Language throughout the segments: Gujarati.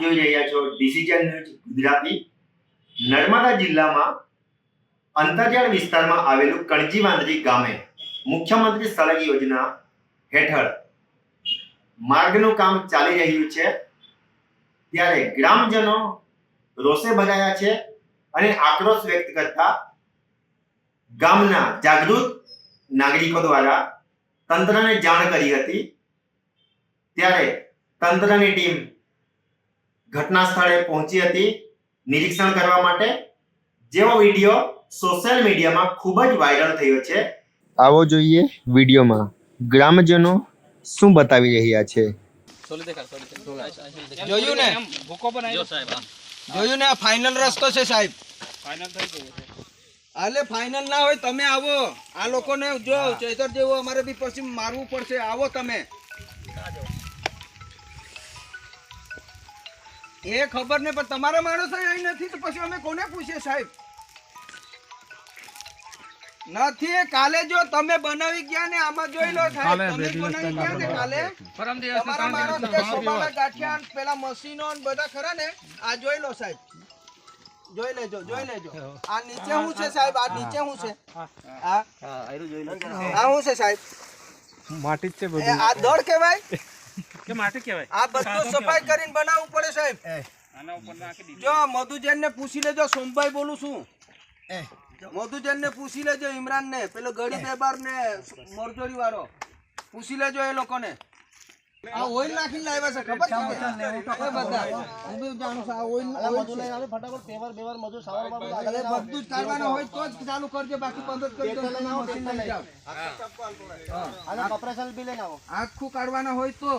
જોઈ રહ્યા છો ડિસિઝન ન્યૂઝ ગુજરાતી. નર્મદા જિલ્લામાં અંતરિયાળ વિસ્તારમાં આવેલું કણજી વાંદરી ગામે મુખ્યમંત્રી સડક યોજના હેઠળ માર્ગનું કામ ચાલી રહ્યું છે. ત્યારે ગ્રામજનો રોષે ભરાયા છે અને આક્રોશ વ્યક્ત કરતા ગામના જાગૃત નાગરિકો દ્વારા તંત્રને જાણ કરી હતી. ત્યારે તંત્રની ટીમ ઘટના સ્થળે પહોંચી હતી. નિરીક્ષણ કરવા માટે જેવો વીડિયો સોશિયલ મીડિયામાં ખૂબ જ વાયરલ થયો છે. આવો જોઈએ વિડીયોમાં. ગ્રામજનો શું બતાવી રહ્યા છે? જોયું ને? જોયું ને? આ ફાઇનલ રસ્તો છે સાહેબ. હાલે ફાઇનલ ના હોય તમે આવો. આ લોકોને જો ચેતર જેવો અમારે બી પછી મારવું પડશે. આવો તમે. એ ખબર ને પણ તમારા માણસો અહીં નથી તો પછી અમે કોને પૂછીએ સાહેબ નથી કાલે જો તમે બનાવી ગયા ને આમાં જોઈ લો સાહેબ તમે બનાવી ગયા ને કાલે તમારા માણસ કે સોપાના ગાંઠિયા પેલા મશીનો ને બધા ખરા ને આ જોઈ લો સાહેબ જોઈ લેજો જોઈ લેજો આ નીચે શું છે સાહેબ આ નીચે શું છે આ આ શું છે સાહેબ માટી જ છે આ દળ કહેવાય કે માટે કહેવાય? આ બધું સફાઈ કરીને બનાવવું પડે સાહેબ. જો મધુજન ને પૂછી લેજો સોમભાઈ બોલું છું. મધુજન ને પૂછી લેજો ઇમરાન ને પેલો ગડી બેબાર ને મોરજોરી વાળો પૂછી લેજો એ લોકોને. આ ઓઇલ નાખીને લાવ્યા છે ખબર છે? બધા હું તો જાણું છું આ ઓઇલ ઓઇલ છે. અરે બધું ચાલવાનું હોય તો જ ચાલુ કરજો બાકી બંધ જ કરી દો. મશીન લઈ જાઓ. આખું કાઢવાના હોય તો.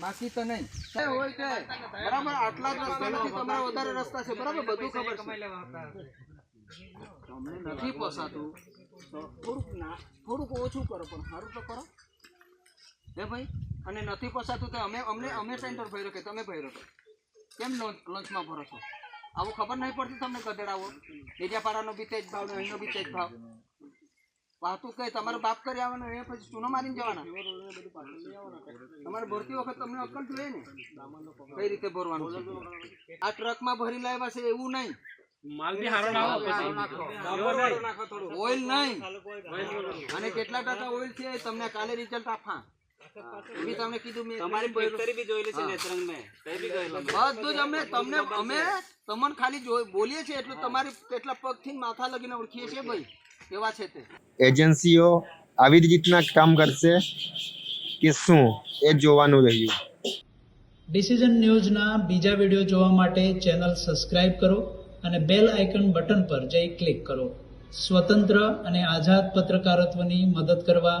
બાકી તો નહીં. એ હોય કે બરાબર આટલા જ રસ્તા નથી તમારા વધારે રસ્તા છે. બરાબર બધું ખબર છે. તમને નથી પોસાતું. તો થોડુંક ના થોડુંક ઓછું કરો પણ સારું તો કરો. હે ભાઈ? અને નથી પોસાતું તો અમે અમને અમે સેન્ટર ભર્યો કે તમે ભર્યો કેમ લોન્ચ લંચમાં ભરો છો? આવું ખબર નહીં પડતી તમને ગધેડાવો ડેડિયાપાડાનો બી તેજ ભાવ ને અહીંનો બી તેજ ભાવ. વાતું કઈ તમારો બાપ કરી આવવાનો એ પછી ચૂનો મારીને જવાના. તમારે ભરતી વખત તમને અક્કલ જોઈએ ને કઈ રીતે ભરવાનું આ આ ટ્રકમાં ભરી લાવ્યા છે એવું નહીં. ઓઇલ નહીં. અને કેટલા ટકા ઓઇલ છે તમને કાલે રિઝલ્ટ આપા. એ બી તમને કીધું મેં તમારી બેટરી બી જોયેલી છે નેત્રંગ મેં. બધું જ અમે તમને અમે તમને ખાલી બોલીએ છીએ એટલું તમારી કેટલા પગથી માથા લગીને ઓળખીએ છીએ ભાઈ. કેવા છે તે? એજન્સીઓ આવી રીતના કામ કરશે કે શું? એ જોવાનું રહ્યું. ડિસિઝન ન્યૂઝના બીજા વીડિયો જોવા માટે ચેનલ સબસ્ક્રાઇબ કરો અને બેલ આઇકન બટન પર જઈ ક્લિક કરો. સ્વતંત્ર અને આઝાદ પત્રકારત્વની મદદ કરવા